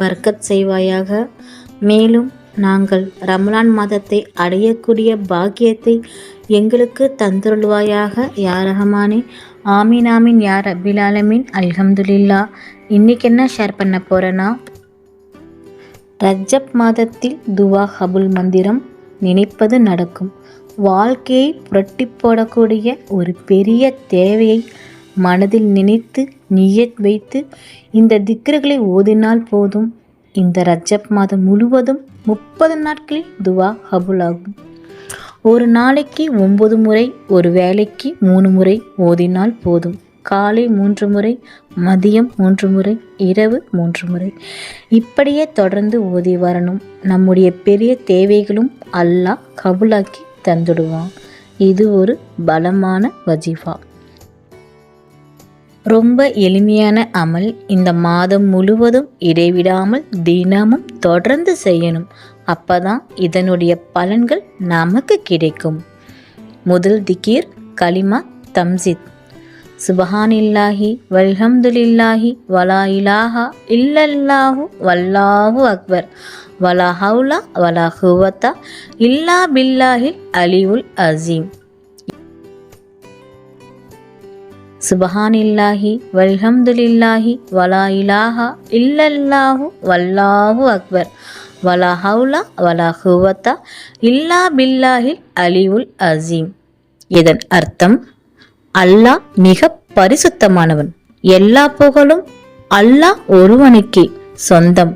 பர்க்கத் செய்வாயாக. மேலும் நாங்கள் ரமலான் மாதத்தை அடையக்கூடிய பாக்கியத்தை எங்களுக்கு தந்துருள்வாயாக. யார் ரஹமானே ஆமீன் ஆமீன் யார் அபிலாலமீன் அல்ஹம்துலில்லா இன்றைக்கி என்ன ஷேர் பண்ண போகிறேன்னா ரஜப் மாதத்தில் துவா ஹபுல் மந்திரம் நினைப்பது நடக்கும். வாழ்க்கையை புரட்டி போடக்கூடிய ஒரு பெரிய தேவையை மனதில் நினைத்து நியத் வைத்து இந்த திக்ருகளை ஓதினால் போதும். இந்த ரஜப் மாதம் முழுவதும் முப்பது நாட்களில் துவா ஹபுல் ஆகும் ஒரு நாளைக்கு ஒன்பது முறை ஒரு வேளைக்கு மூணு முறை ஓதினால் போதும். காலை மூன்று முறை மதியம் மூன்று முறை இரவு மூன்று முறை. இப்படியே தொடர்ந்து ஓதி வரணும். நம்முடைய பெரிய தேவைகளும் அல்லாஹ் கபுலாக்கி தந்துடுவான். இது ஒரு பலமான வஜிஃபா. ரொம்ப எளிமையான அமல் இந்த மாதம் முழுவதும் இடைவிடாமல் தினமும் தொடர்ந்து செய்யணும். அப்பதான் இதனுடைய பலன்கள் நமக்கு கிடைக்கும். முதல் திகீர் கலிமா தம்சித். சுபஹானில்லாஹி வல்ஹம்துலில்லாஹி வலா இலாஹா இல்லல்லாஹு வல்லாஹு அக்பர். வலா ஹவுலா வலா ஹுவத்தா இல்லா பில்லாஹில் அலிவுல் அசீம். சுபஹானில்லாஹி வல்ஹம்துலில்லாஹி வலா இலாஹா இல்லல்லாஹு வல்லாஹு அக்பர். வலா ஹவுலா வலா ஹுவத்தா இல்லா பில்லாஹில் அலிவுல் அசீம். இதன் அர்த்தம் அல்லாஹ் மிக பரிசுத்தமானவன். எல்லா புகழும் அல்லாஹ் ஒருவனுக்கே சொந்தம்.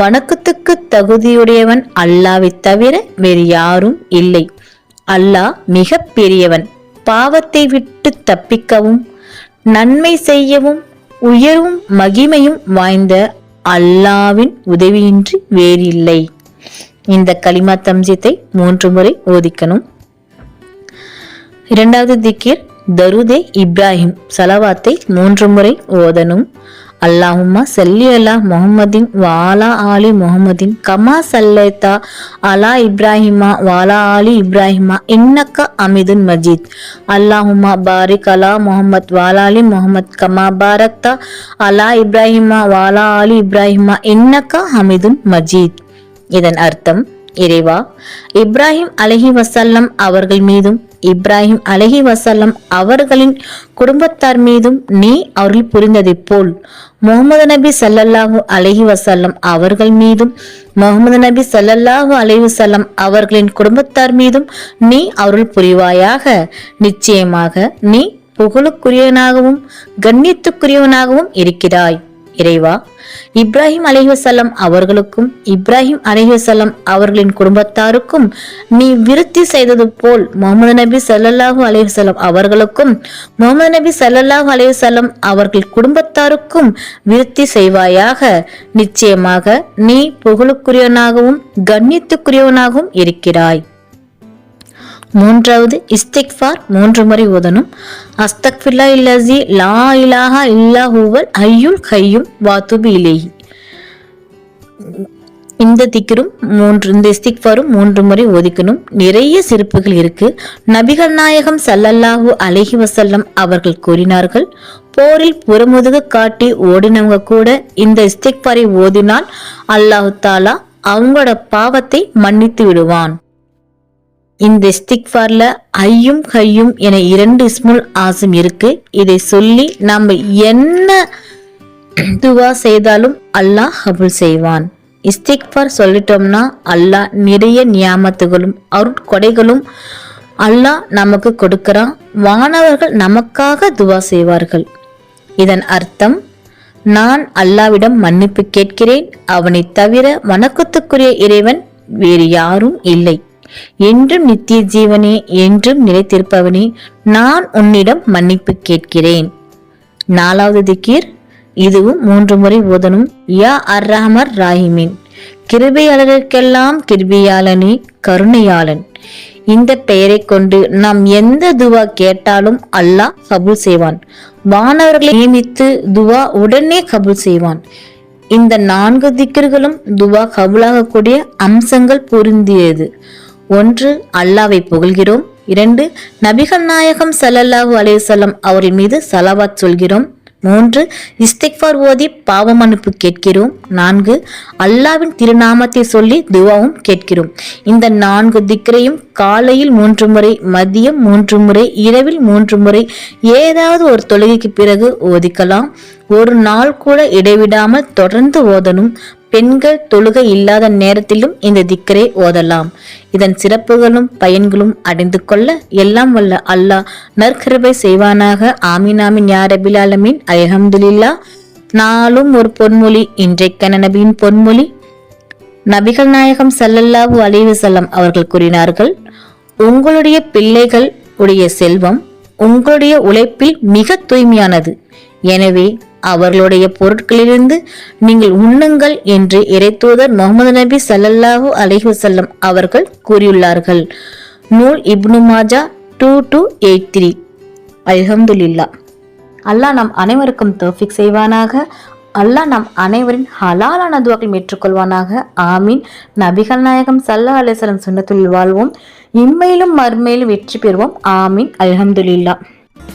வணக்கத்துக்கு தகுதியுடையவன் அல்லாவை தவிர வேறு யாரும் இல்லை. அல்லாஹ் மிக பெரியவன். பாவத்தை விட்டு தப்பிக்கவும் நன்மை செய்யவும் உயர்வும் மகிமையும் வாய்ந்த அல்லாவின் உதவியின்றி வேறில்லை. இந்த கலிமா தம்ஜித்தை மூன்று முறை ஓதிக்கணும். இரண்டாவது திக்கிர் தருதே இப்ராஹிம் சலவாத்தை மூன்று முறை ஓதணும். அல்லாஹுமா சல்லி அலா முகமதின் வாலா ஆலி முகமதின் கமா சல்லேத்தா அலா இப்ராஹிமா வாலா ஆலி இப்ராஹிமா இன்னக்க அமிதுன் மஜீத். அல்லாஹுமா பாரிக் அலா முகமத் வாலாலி முகமத் கமா பாரக்தா அலா இப்ராஹிமா வாலா ஆலி இப்ராஹிமா இன்னக்க ஹமிதுன் மஜீத். இதன் அர்த்தம் இறைவா இப்ராஹிம் அலஹி வசல்லம் அவர்கள் மீதும் இப்ராஹிம் அலஹி வசல்லம் அவர்களின் குடும்பத்தார் மீதும் நீ அவர்கள் புரிந்ததை போல். முகமது நபி சல்லல்லாஹு அலஹி வசல்லம் அவர்கள் மீதும் முகமது நபி சல்லல்லாஹு அலஹி வசல்லம் அவர்களின் குடும்பத்தார் மீதும் நீ அருள் புரிவாயாக. நிச்சயமாக நீ புகழுக்குரியவனாகவும் கண்ணியத்துக்குரியவனாகவும் இருக்கிறாய். இறைவா. இப்ராஹிம் அலைஹசல்லம் அவர்களுக்கும் இப்ராஹிம் அலைஹசல்லம் அவர்களின் குடும்பத்தாருக்கும் நீ விருத்தி செய்தது போல் முகமது நபி சல்லல்லாஹூ அலைஹசல்லம் அவர்களுக்கும் முகமது நபி சல்லல்லாஹூ அலைஹசல்லம் அவர்கள் குடும்பத்தாருக்கும் விருத்தி செய்வாயாக. நிச்சயமாக நீ புகழுக்குரியவனாகவும் கண்ணியத்துக்குரியவனாகவும் இருக்கிறாய். மூன்றாவது இஸ்திக்ஃபார் மூன்று முறை ஓதனும் அஸ்தக்ஃபில்லா இல்லசி லா இலாஹா இல்லா ஹூவல் ஐயுல் கையும் வாத்துபி இலேஹி. இந்த திக்கரும் மூன்று இந்த இஸ்திக்ஃபாரும் மூன்று முறை ஒதுக்கணும் நிறைய சிறப்புகள் இருக்கு. நபிகள் நாயகம் சல்லல்லாஹு அலஹி வசல்லம் அவர்கள் கூறினார்கள் போரில் புறமுதுகு காட்டி ஓடினவங்க கூட இந்த இஸ்திக்ஃபாரை ஓதினால் அல்லாஹு தாலா அவங்களோட பாவத்தை மன்னித்து விடுவான். இந்த இஸ்திக்ஃபார்ல ஐயும் கையும் என இரண்டு இஸ்முல் ஆசம் இருக்கு. இதை சொல்லி நாம் என்ன துவா செய்தாலும் அல்லாஹ் கபுல் செய்வான். இஸ்திக்ஃபார் சொல்லிட்டோம்னா அல்லாஹ் நிறைய நியாமத்துகளும் அருட்கொடைகளும் அல்லாஹ் நமக்கு கொடுக்கிறான். வானவர்கள் நமக்காக துவா செய்வார்கள். இதன் அர்த்தம் நான் அல்லாவிடம் மன்னிப்பு கேட்கிறேன். அவனை தவிர வணக்கத்துக்குரிய இறைவன் வேறு யாரும் இல்லை. என்றும் நித்திய ஜீவனே என்றும் நிலைத்திருப்பவனே நான் உன்னிடம் மன்னிப்பு கேட்கிறேன். நாலாவது திக்கீர் இதுவும் மூன்று முறை ஓதனும் யா அர் ரஹமர் ராஹிமின். கிருபையாளருக்கெல்லாம் கிருபியாளனே கருணையாளன். இந்த பெயரை கொண்டு நாம் எந்த துவா கேட்டாலும் அல்லாஹ் கபூல் செய்வான். வானவர்களை நியமித்து துவா உடனே கபூல் செய்வான். இந்த நான்கு திக்கர்களும் துவா கபூலாகக்கூடிய அம்சங்கள் பொருந்தியது. ஒன்று அல்லாவை புகழ்கிறோம். இரண்டு நபிகள் நாயகம் சல்லல்லாஹு அலேசல்லம் அவரின் மீது சலவாத் சொல்கிறோம். மூன்று இஸ்திக்ஃபார் ஓதி பாவ மன்னிப்பு கேட்கிறோம். நான்கு அல்லாவின் திருநாமத்தை சொல்லி துவாவும் கேட்கிறோம். இந்த நான்கு திக்கரையும் காலையில் மூன்று முறை மதியம் மூன்று முறை இரவில் மூன்று முறை ஏதாவது ஒரு தொழுகைக்கு பிறகு ஓதிக்கலாம். ஒரு நாள் கூட இடைவிடாமல் தொடர்ந்து ஓதணும். பெண்கள் தொழுகை இல்லாத நேரத்திலும் இந்த திக்கரை ஓதலாம். இதன் சிறப்புகளும் பயன்களும் அடைந்து கொள்ள எல்லாம் வல்ல அல்லாஹ் நற்கிருபை செய்வானாக. ஆமீன் யாரபில் அலமின் ரபில் நாளும் ஒரு பொன்மொழி இன்றைக்கான நபியின் பொன்மொழி. நபிகள் நாயகம் சல்லல்லாவு அலைஹி செல்லம் அவர்கள் கூறினார்கள் உங்களுடைய பிள்ளைகள் உடைய செல்வம் உங்களுடைய உழைப்பில் மிக தூய்மையானது. எனவே அவர்களுடைய பொருட்களிலிருந்து நீங்கள் உண்ணுங்கள் என்று இறைத்தூதர் முகமது நபி ஸல்லல்லாஹு அலைஹி செல்லம் அவர்கள் கூறியுள்ளார்கள். நூல் Ibn Majah two two eight three அல்ஹம்துலில்லா அல்லாஹ் நம் அனைவருக்கும் தோஃபிக் செய்வானாக. அல்லாஹ் நம் அனைவரின் ஹலாலான துவாக்கள் ஏற்றுக்கொள்வானாக. ஆமீன். நபிகள் நாயகம் சல்லா அலிஸ்லம் சுன்னத்துள் வாழ்வோம். இம்மையிலும் மறுமையிலும் வெற்றி பெறுவோம். ஆமீன். அல்ஹம்துலில்லா